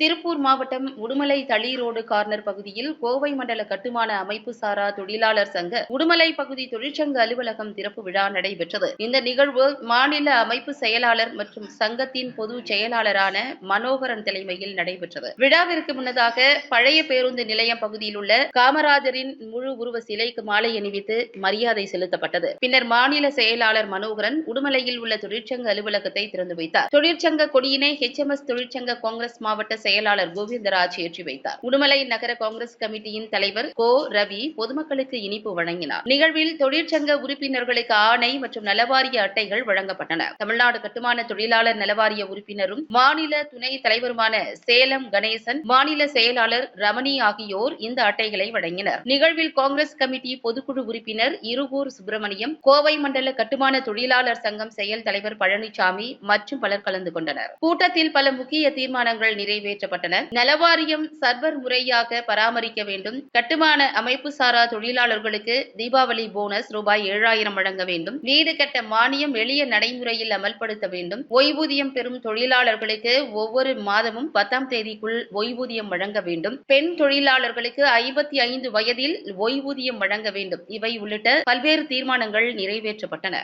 திருப்பூர் மாவட்டம் Udumalai Thali road corner பகுதியில் கோவை மண்டல கட்டுமான அமைப்பு சாரா தொழிலாளர் சங்க உடுமலை பகுதி தொழிற்சங்க அலுவலகம் திறப்பு விழா நடைபெற்றது. இந்த நிகழ்வு மாநில அமைப்பு செயலாளர் மற்றும் சங்கத்தின் பொது செயலாளரான மனோகரன் தலைமையில் நடைபெற்றது. விழாவிற்கு முன்னதாக பழைய பேருந்து நிலையம் பகுதியில் உள்ள காமராஜரின் முழு உருவ சிலைக்கு மாலை அணிவித்து மரியாதை செலுத்தப்பட்டது. பின்னர் மாநில செயலாளர் மனோகரன் உடுமலையில் உள்ள தொழிற்சங்க அலுவலகத்தை திறந்து வைத்தார். தொழிற்சங்க கொடியினை ஹெச்எம்எஸ் தொழிற்சங்க காங்கிரஸ் மாவட்ட செயலாளர் கோவிந்தராஜ் ஏற்றி வைத்தார். உடுமலை நகர காங்கிரஸ் கமிட்டியின் தலைவர் கோ. ரவி பொதுமக்களுக்கு இனிப்பு வழங்கினார். நிகழ்வில் தொழிற்சங்க உறுப்பினர்களுக்கு ஆணை மற்றும் நலவாரிய அட்டைகள் வழங்கப்பட்டன. தமிழ்நாடு கட்டுமான தொழிலாளர் நலவாரிய உறுப்பினரும் மாநில துணை தலைவருமான சேலம் கணேசன் மாநில செயலாளர் ரமணி ஆகியோர் இந்த அட்டைகளை வழங்கினர். நிகழ்வில் காங்கிரஸ் கமிட்டி பொதுக்குழு உறுப்பினர் இருகூர் சுப்பிரமணியம் கோவை மண்டல கட்டுமான தொழிலாளர் சங்கம் செயல் தலைவர் பழனிசாமி மற்றும் பலர் கலந்து கொண்டனர். கூட்டத்தில் பல முக்கிய தீர்மானங்கள் நிறைவேற்ற நிறைவேற்றப்பட்டன நலவாரியம் சர்வர் முறையாக பராமரிக்க வேண்டும். கட்டுமான அமைப்பு சாரா தொழிலாளர்களுக்கு தீபாவளி போனஸ் ரூபாய் ஏழாயிரம் வழங்க வேண்டும். வீடு கட்ட மானியம் எளிய நடைமுறையில் அமல்படுத்த வேண்டும். ஓய்வூதியம் பெறும் தொழிலாளர்களுக்கு ஒவ்வொரு மாதமும் பத்தாம் தேதிக்குள் ஓய்வூதியம் வழங்க வேண்டும். பெண் தொழிலாளர்களுக்கு ஐம்பத்தி ஐந்து வயதில் ஓய்வூதியம் வழங்க வேண்டும். இவை உள்ளிட்ட பல்வேறு தீர்மானங்கள் நிறைவேற்றப்பட்டன.